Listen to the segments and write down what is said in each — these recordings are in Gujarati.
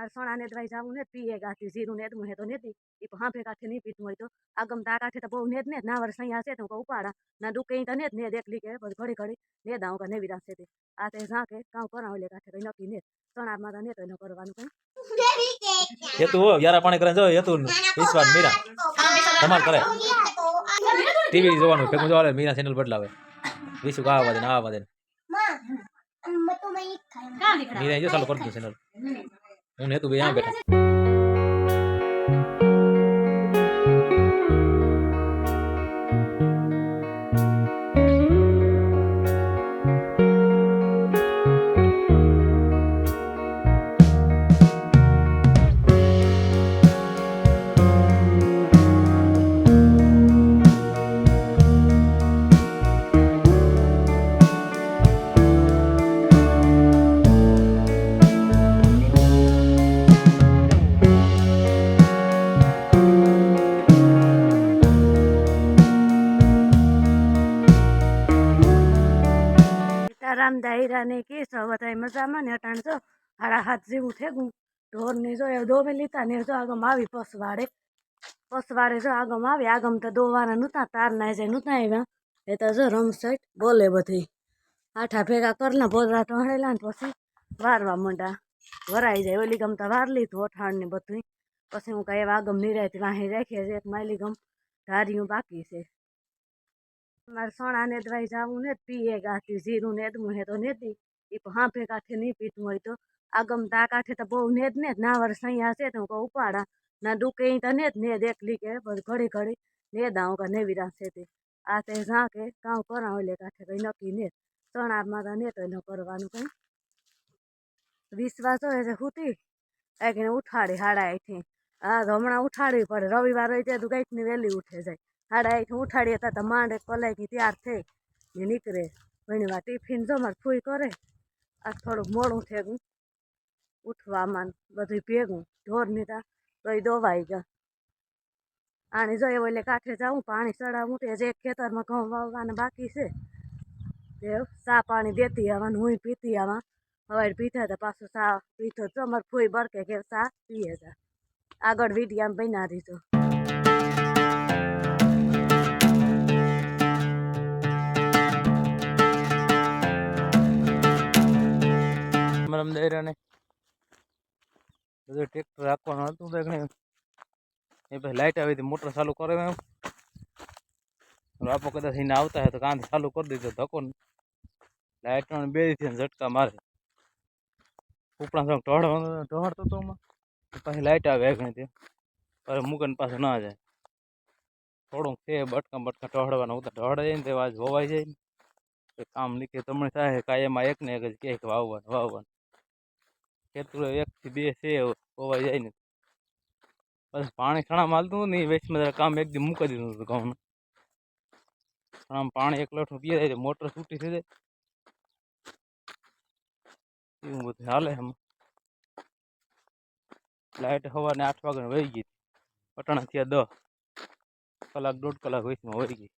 મારે સોણાને દવાઈ જાવું ને પીએ ગાતી જીરું ને એદવું હે તો નેતી. એ હાંફે કાંઠે નહીં પીતું હોય તો. આગમ તા કાંઠે તો બહુ નેદ ને ના વર્ષ અહીંયા છે તો હું કહું ઉપાડા. ના દુકે તો નેદ ને એકલી કે બસ ઘડી ઘડી. નેદ આવું કે નેવી રાખશે તે. આ તે ઝાંકે કાં કરાવ લે કાંઠે કઈ નક્કી નેદ સોણામાં તો નેત એનો કરવાનું કઈ. હેતુ હો યારા પાણી કરે જો હેતુ વિશ્વાસ મીરા. ધમાલ કરે. ટીવી જોવાનું ભેગું જોવાનું મીરા ચેનલ બદલાવે. વિશુ આ વાદે આ વાદે મીરા જો ચાલુ કરી દો ચેનલ હું ને હેતુ બે અહીંયા બેઠા સીતારામ દાયરા ને કે સો બધા મજામાં ને, અટાણ જો હાડા હાથ જેવું થેગું ઢોર ને જો એ દોમે લીધા ને, જો આગમ આવી પસવાડે પસવાડે જો આગમ આવી. આગમ તો દોવાના નહોતા, તાર ના જાય નહોતા આવ્યા. એ તો જો રમસેટ બોલે બધી. આઠા ભેગા કરના બોલરા ટહળેલા ને પછી વારવા મંડા વરાઈ જાય, ઓલી ગમ તો વાર લીધું અઠાણ ને બધું પછી હું કઈ આગમ નિરાયતી વાહી રાખીએ છે એક માયલી ગમ ધાર્યું બાકી છે. મારે સોણા ને દવાઈ જાવું ને પીએ ગાતી, જીરું ને એદવું હે તો નેતી એ હાંફે કાંઠે નહીં પીતું હોય તો. આગમ તા કાંઠે તો બહુ નેદ ને ના વર્ષ અહીંયા છે તો હું કહું ઉપાડા. ના દુકે તો નેદ નેદ એકલી કે ઘડી ઘડી. નેદ આવું કે નેવી રાખશે તે. આ તે ઝાંકે કાં કરાવ લે કાંઠે કઈ નક્કી નેદ ચણામાં તો નેત ન કરવાનું કઈ. વિશ્વાસ હોય છે હુતી. એને ઉઠાડી હાડા અહીંથી હા હમણાં ઉઠાડવી પડે. રવિવાર હોય ત્યાં તું કંઈકની વહેલી ઉઠે જાય. હાડા આઠ ઉઠાડીએ હતા તો માંડ કલાઈ ગઈ તૈયાર થઈ ને નીકળે. ઘણી વાર ટિફિન જો મારે ફૂઈ કરે આ થોડુંક મોડું થયું ઉઠવામાં બધું ભેગું, ઢોર નીતા તો એ દોવાઈ ગયા. આને જો એવો એટલે કાંઠે જાઉં, પાણી ચડાવું તે જે ખેતરમાં ઘઉં વાવવાના બાકી છે. તે સા પાણી દેતી આવવાનું હું પીતી આવા હવે પીતા તો પાછું સા પીતો ચમર મારે ફૂઈ બરકે કે સા પીએ આગળ વીડિયામાં બનાવી દીધો અમારા દાયરાને બધું ટ્રેક્ટર રાખવાનું હતું તો એ પછી લાઇટ આવી હતી મોટર ચાલુ કરે એમ. આપો કદાચ એને આવતા હોય તો કાંત ચાલુ કરી દીધો ધક્કો લાઇટ બેથી ઝટકા મારે. ઉપરાંત સમ ટોળવાનો ટોળતો તો એમાં પછી લાઇટ આવે એકને તે. પછી મૂકીને પાછું ના જાય. થોડુંક છે, બટકા બટકા ટોળવાના ઉતા ટોળે જાય ને તે વાજ હોવાઈ જાય ને. કામ નીકળે તમને થાય, કાંઈ એમાં એક ને એક જ કે વાવવાનું વાવવાનું. ખેતરો એક થી બે છે હોવા જાય ને. બસ પાણી ખણા માલતું ને વેચમાં જરા કામ એકદમ મૂકી દીધું હતું ઘઉંનું. આમ પાણી એક લોટું પીએ જાય મોટર છૂટી થઈ જાય. એવું બધું હાલે એમ. લાઇટ સવારને આઠ વાગે વહી ગઈ પટાણા થયા દસ કલાક, દોઢ કલાક વેચમાં વહી ગઈ.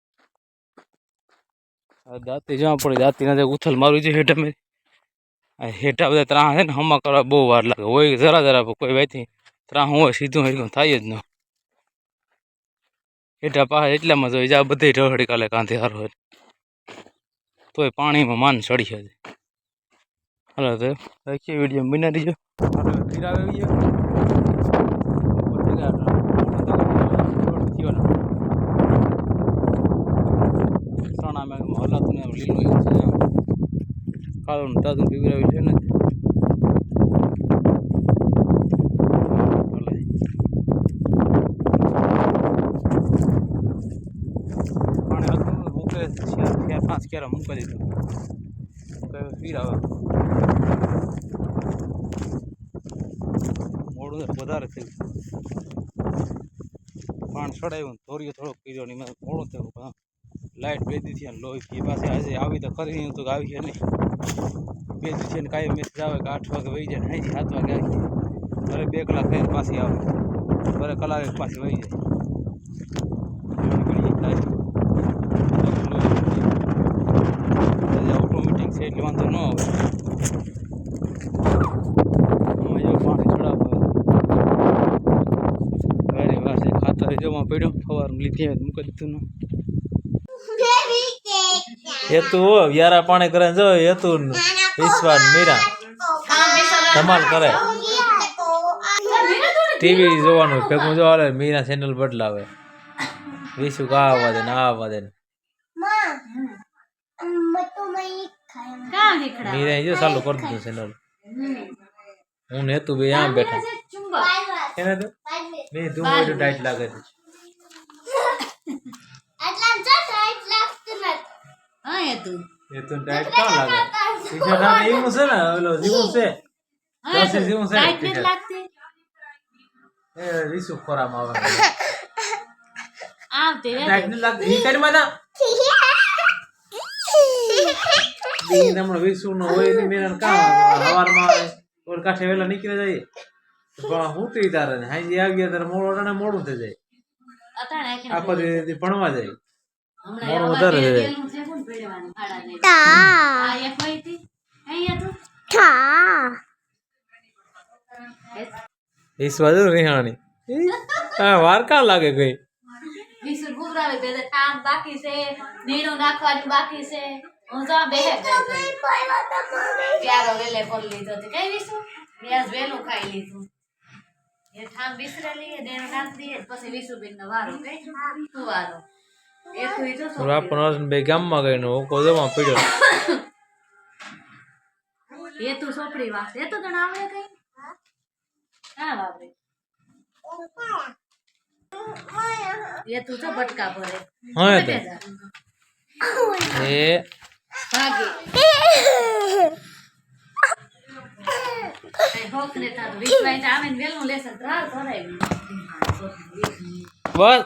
દાંતી જવા પડી દાંતી ના ઉથલ મારું છે હેઠા હેઠા બધા ત્રાહ છે ને હમા કરવા બહુ વાર લાગે. હોય જરા જરા કોઈ વાયથી ત્રાહ હોય, સીધું હરખું થાય જ ન. હેઠા પાસે એટલામાં જોઈએ જા બધે ઢળડી કાલે કાંથી હારો હોય. તોય પાણીમાં માન ચડી છે હાલો, તો રાખીએ વીડિયો બના દીજો ગયો. સણામાં હલાતું ને લીલું કાળું તાજું પીવડાવ્યું છે ને. ભલે. પાણી હતું ને મૂકે ચાર ચાર, પાંચ ક્યારે મૂકી દીધું. પીરાવે મોડું વધારે થયું. પાણી ચડાવ્યું ને ધોરીઓ થોડોક પીર્યો ને મોડું થયું લાઇટ બે દી થયા ને લોહી પાસે આજે આવી તો ખરી તો આવી નહીં. મેસેજ છે ને કાંઈ મેસેજ આવે કે આઠ વાગે વહી જાય નહીં સાત વાગે આવી ભલે બે કલાક થઈને પાછી આવે. ભલે કલાકે પાછી વહી જાય. ઓટોમેટિક છે એટલે વાંધો ન આવે. પડ્યો. સવાર લીધી મૂકી દીધું હેતુ હો, વ્યારા પાણી કરે ને જો, હેતુ ઈશ્વર મીરા. ધમાલ કરે. ટીવી જોવાનું, ભેગું જોવા હાલે, મીરા ચેનલ બદલાવે. વિશુ કા આવવા દે આ આવવા દે મીરા જો ચાલુ કરી દીધું ચેનલ હું ને હેતુ બે આમ બેઠા. તો મેં ધૂમ ટાઈટ લાગે છે. હા એ તું. ટાઈટ કાં લાગે? આને એવું છે ને ઓલો જીવું છે. દોસ્તી જેવું છે ટાઈટ નથી લાગતી. એ વિશુ ખોરામાં આવે. નથી લાગતી. ઈ કરી નો હોય ને મેરા કામ હવારમાં આવે ઓર કાઠે વેલા નીકળી જાય. પણ હું તો તારે હાજી આવી ત્યારે મોડું અટાણે મોડું થઈ જાય. આખી આખો દી ભણવા જાય. હમણાં મોડું આમાં વધારે બે છે. બેલું છે કોણ ભેળવાનું ભાડા લઈને? આ એક હોય તી. અહીંયા તું. ઈશ્વા જો રિહાણી. હા વાર કાં લાગે ગઈ? વિસુર ગુગરાવે બે દે કામ બાકી છે નીણું નાખવાનું બાકી છે. હું તો આ બેહે જ ગઈ પ્યારો વેલે પર લીધો તે. કઈ વિસુ વ્યાજ વેલું ખાઈ લીધું. એ ઠામ લઈએ નીણું નાખી દઈએ પછી વિસુ બેન નો વારો? કઈ તું વારો એ તો ઈ જો રા આપણો બે ગામમાં ગઈ નો કોદો માં પડ્યો. એ તું સોપડી વાસ. એ તો તને આવડે કઈ? હા બાપરે. એ તું તો બટકા ભરે. હા એ એ ભાગી કઈ હોક ને તારું વિશ્વાસ તો આવે ને વેલું લેશે તો રાહ ભરાય. બસ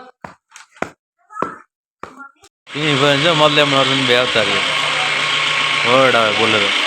ઈ ભાઈ જો મતલબ અર્જુન ભાઈ આવતા રહ્યો વર્ડ આવે બોલે તો